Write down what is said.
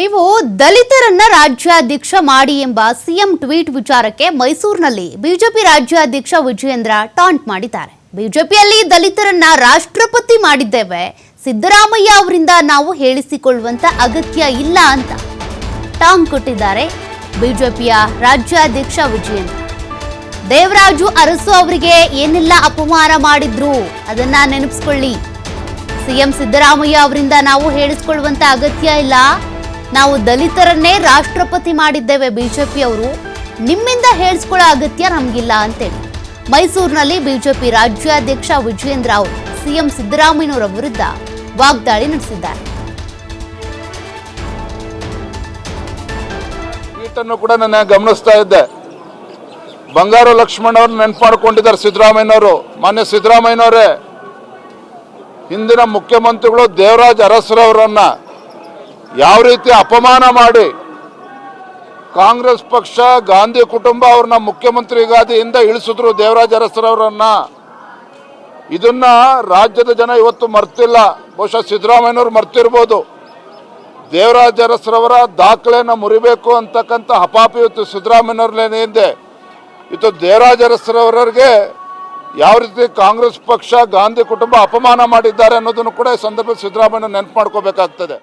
ನೀವು ದಲಿತರನ್ನ ರಾಜ್ಯಾಧ್ಯಕ್ಷ ಮಾಡಿ ಎಂಬ ಸಿಎಂ ಟ್ವೀಟ್ ವಿಚಾರಕ್ಕೆ ಮೈಸೂರಿನಲ್ಲಿ ಬಿಜೆಪಿ ರಾಜ್ಯಾಧ್ಯಕ್ಷ ವಿಜಯೇಂದ್ರ ಟಾಂಟ್ ಮಾಡಿದ್ದಾರೆ. ಬಿಜೆಪಿಯಲ್ಲಿ ದಲಿತರನ್ನ ರಾಷ್ಟ್ರಪತಿ ಮಾಡಿದ್ದೇವೆ. ಸಿದ್ದರಾಮಯ್ಯ ಅವರಿಂದ ನಾವು ಹೇಳಿಸಿಕೊಳ್ಳುವಂತ ಅಗತ್ಯ ಇಲ್ಲ ಅಂತ ಟಾಂಗ್ ಕೊಟ್ಟಿದ್ದಾರೆ ಬಿಜೆಪಿಯ ರಾಜ್ಯಾಧ್ಯಕ್ಷ ವಿಜಯೇಂದ್ರ. ದೇವರಾಜು ಅರಸು ಅವರಿಗೆ ಏನೆಲ್ಲ ಅಪಮಾನ ಮಾಡಿದ್ರು ಅದನ್ನ ನೆನಪಿಸ್ಕೊಳ್ಳಿ. ಸಿಎಂ ಸಿದ್ದರಾಮಯ್ಯ ಅವರಿಂದ ನಾವು ಹೇಳಿಸಿಕೊಳ್ಳುವಂತ ಅಗತ್ಯ ಇಲ್ಲ. ನಾವು ದಲಿತರನ್ನೇ ರಾಷ್ಟ್ರಪತಿ ಮಾಡಿದ್ದೇವೆ ಬಿಜೆಪಿ ಅವರು ನಿಮ್ಮಿಂದ ಹೇಳಿಸ್ಕೊಳ್ಳೋ ಅಗತ್ಯ ನಮಗಿಲ್ಲ ಅಂತೇಳಿ. ಮೈಸೂರಿನಲ್ಲಿ ಬಿಜೆಪಿ ರಾಜ್ಯಾಧ್ಯಕ್ಷ ವಿಜಯೇಂದ್ರ ಅವರು ಸಿಎಂ ಸಿದ್ದರಾಮಯ್ಯನವರ ವಿರುದ್ಧ ವಾಗ್ದಾಳಿ ನಡೆಸಿದ್ದಾರೆ. ಕೂಡ ನಾನು ಗಮನಿಸ್ತಾ ಇದ್ದೆ. ಬಂಗಾರು ಲಕ್ಷ್ಮಣ್ ಅವ್ರು ನೆನಪು ಮಾಡ್ಕೊಂಡಿದ್ದಾರೆ ಸಿದ್ದರಾಮಯ್ಯನವರು. ಮಾನ್ಯ ಸಿದ್ದರಾಮಯ್ಯನವರೇ, ಹಿಂದಿನ ಮುಖ್ಯಮಂತ್ರಿಗಳು ದೇವರಾಜ್ ಅರಸರವರನ್ನ ಯಾವ ರೀತಿ ಅಪಮಾನ ಮಾಡಿ ಕಾಂಗ್ರೆಸ್ ಪಕ್ಷ, ಗಾಂಧಿ ಕುಟುಂಬ ಅವ್ರನ್ನ ಮುಖ್ಯಮಂತ್ರಿಗಾದಿಯಿಂದ ಇಳಿಸಿದ್ರು ದೇವರಾಜ ಅರಸರವರನ್ನ. ಇದನ್ನ ರಾಜ್ಯದ ಜನ ಇವತ್ತು ಮರ್ತಿಲ್ಲ. ಬಹುಶಃ ಸಿದ್ದರಾಮಯ್ಯನವ್ರು ಮರ್ತಿರ್ಬೋದು. ದೇವರಾಜ ಅರಸರವರ ದಾಖಲೆಯನ್ನು ಮುರಿಬೇಕು ಅಂತಕ್ಕಂಥ ಹಪಾಪಿ ಇವತ್ತು ಸಿದ್ದರಾಮಯ್ಯವ್ರಲ್ಲೇನಿದೆ ಇವತ್ತು ದೇವರಾಜ ಅರಸರವರಿಗೆ ಯಾವ ರೀತಿ ಕಾಂಗ್ರೆಸ್ ಪಕ್ಷ, ಗಾಂಧಿ ಕುಟುಂಬ ಅಪಮಾನ ಮಾಡಿದ್ದಾರೆ ಅನ್ನೋದನ್ನು ಕೂಡ ಈ ಸಂದರ್ಭದಲ್ಲಿ ಸಿದ್ದರಾಮಯ್ಯ ನೆನಪು ಮಾಡ್ಕೋಬೇಕಾಗ್ತದೆ.